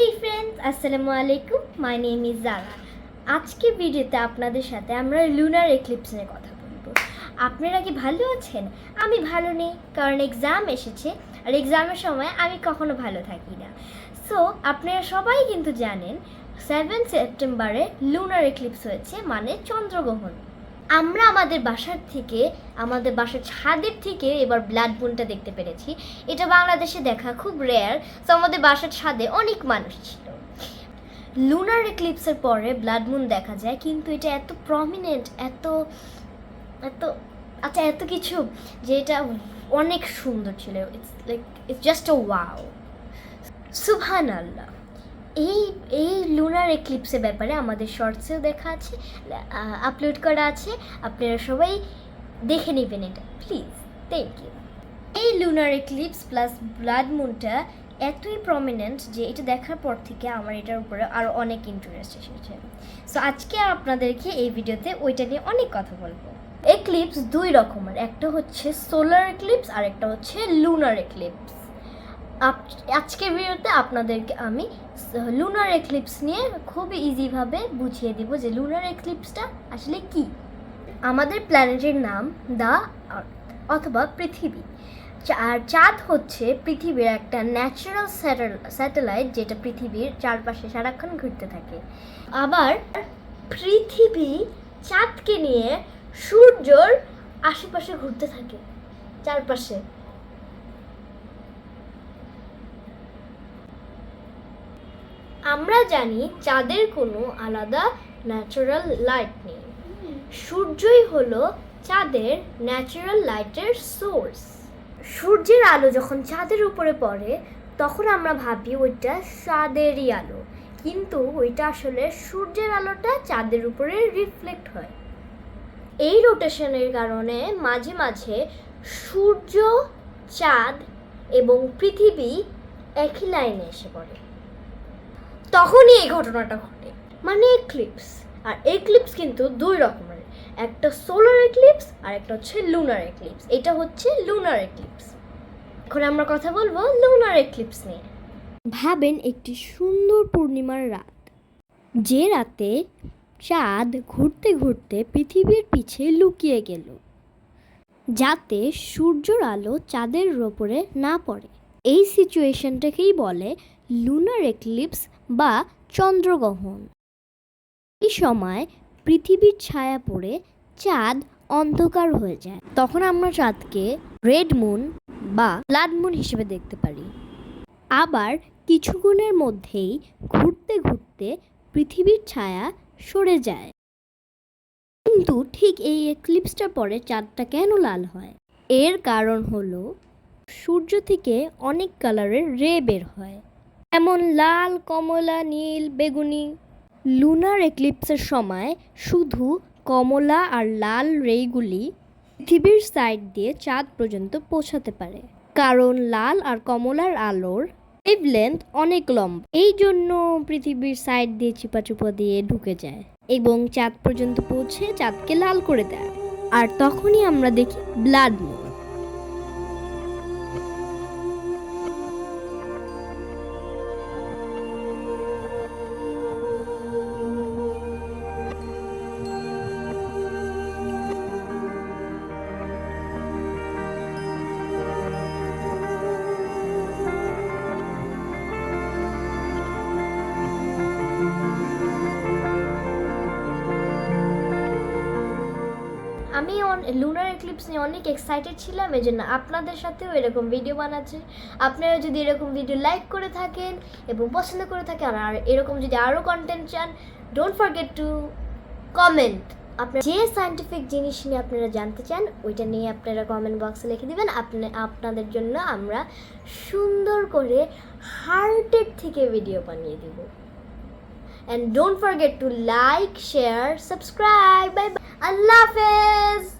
হেই friends আসসালামু আলাইকুম my name is জারা আজকে ভিডিওতে আপনাদের সাথে আমরা লুনার এক্লিপস নিয়ে কথা বলব। আপনারা কি ভালো আছেন? আমি ভালো নেই, কারণ এক্সাম এসেছে, আর এক্সামের সময় আমি কখনো ভালো থাকি না। সো আপনারা সবাই কিন্তু জানেন সেভেন সেপ্টেম্বরে লুনার এক্লিপস হয়েছে মানে চন্দ্রগ্রহণ। আমরা আমাদের বাসার থেকে, আমাদের বাসার ছাদের থেকে এবার ব্লাড মুনটা দেখতে পেরেছি। এটা বাংলাদেশে দেখা খুব রেয়ার তো আমাদের বাসার ছাদে অনেক মানুষ ছিল। লুনার এক্লিপসের পরে ব্লাড মুন দেখা যায়, কিন্তু এটা এত প্রমিনেন্ট এত এত আচ্ছা এত কিছু যে এটা অনেক সুন্দর ছিল। It's like it's just a wow সুবহান আল্লাহ এই এই লুনার এক্লিপসের ব্যাপারে আমাদের শর্টসেও দেখা আছে আপলোড করা আছে, আপনারা সবাই দেখে নেবেন এটা। প্লিজ থ্যাংক ইউ এই লুনার এক্লিপস প্লাস ব্লাড মুনটা এতই প্রমিনেন্ট যে এটা দেখার পর থেকে আমার এটার উপরে আরও অনেক ইন্টারেস্ট এসেছে। সো আজকে আপনাদেরকে এই ভিডিওতে ওইটা নিয়ে অনেক কথা বলব। এক্লিপস দুই রকমের, একটা হচ্ছে সোলার এক্লিপস আর একটা হচ্ছে লুনার এক্লিপস আজকের ভিডিওতে আপনাদেরকে আমি লুনার এক্লিপস নিয়ে খুবই ইজিভাবে বুঝিয়ে দিব যে লুনার এক্লিপসটা আসলে কি? আমাদের প্ল্যানেটের নাম দ্য আর্থ অথবা পৃথিবী। আর চাঁদ হচ্ছে পৃথিবীর একটা ন্যাচারাল স্যাটেলাইট যেটা পৃথিবীর চারপাশে সারাক্ষণ ঘুরতে থাকে। আবার পৃথিবী চাঁদকে নিয়ে সূর্যর আশেপাশে ঘুরতে থাকে, চারপাশে। আমরা জানি চাঁদের কোনো আলাদা ন্যাচারাল লাইট নেই। সূর্যই হলো চাঁদের ন্যাচারাল লাইটের সোর্স সূর্যের আলো যখন চাঁদের উপরে পড়ে, তখন আমরা ভাবি ওইটা চাঁদেরই আলো। কিন্তু ওইটা আসলে সূর্যের আলোটা চাঁদের উপরে রিফ্লেক্ট হয়। এই রোটেশনের কারণে মাঝে মাঝে সূর্য, চাঁদ এবং পৃথিবী একই লাইনে এসে পড়ে। তখনই এই ঘটনাটা ঘটে। মানে এক্লিপস আর এক্লিপস কিন্তু দুই রকমের। একটা সোলার এক্লিপস আর একটা হচ্ছে লুনার এক্লিপস এটা হচ্ছে লুনার এক্লিপস এখন আমরা কথা বলব লুনার এক্লিপস নিয়ে। ভাবেন একটি সুন্দর পূর্ণিমার রাত। যে রাতে চাঁদ ঘুরতে ঘুরতে পৃথিবীর পিছে লুকিয়ে গেল। যাতে সূর্যর আলো চাঁদের ওপরে না পড়ে। এই সিচুয়েশনটাকেই বলে লুনার এক্লিপস বা চন্দ্রগ্রহণ। এই সময় পৃথিবীর ছায়া পড়ে চাঁদ অন্ধকার হয়ে যায়। তখন আমরা চাঁদকে রেড মুন বা ব্লাড মুন হিসেবে দেখতে পারি। আবার কিছুক্ষণের মধ্যেই ঘুরতে ঘুরতে পৃথিবীর ছায়া সরে যায়। কিন্তু ঠিক এই এক্লিপসটার পরে চাঁদটা কেন লাল হয়? এর কারণ হলো সূর্য থেকে অনেক কালারের রে বের হয়। যেমন লাল, কমলা, নীল, বেগুনি। লুনার এক্লিপসের সময় শুধু কমলা আর লাল রেগুলি পৃথিবীর সাইড দিয়ে চাঁদ পর্যন্ত পৌঁছাতে পারে। কারণ লাল আর কমলার আলোর ওয়েভলেন্থ অনেক লম্বা। এই জন্য পৃথিবীর সাইড দিয়ে চিপাচুপা দিয়ে ঢুকে যায় এবং চাঁদ পর্যন্ত পৌঁছে চাঁদকে লাল করে দেয়। আর তখনই আমরা দেখি ব্লাড মুন। আমি লুনার এক্লিপস নিয়ে অনেক এক্সাইটেড ছিলাম এই জন্য আপনাদের সাথেও এরকম ভিডিও বানাচ্ছি। আপনারা যদি এরকম ভিডিও লাইক করে থাকেন এবং পছন্দ করে থাকেন, আর এরকম যদি আরও কন্টেন্ট চান ডোন্ট ফরগেট টু কমেন্ট আপনার যে সায়েন্টিফিক জিনিস নিয়ে আপনারা জানতে চান, ওইটা নিয়ে আপনারা কমেন্ট বক্সে লিখে দিবেন। আপনি, আপনাদের জন্য আমরা সুন্দর করে হার্টের থেকে ভিডিও বানিয়ে দিব। And don't forget to like share subscribe bye bye Allah Hafiz!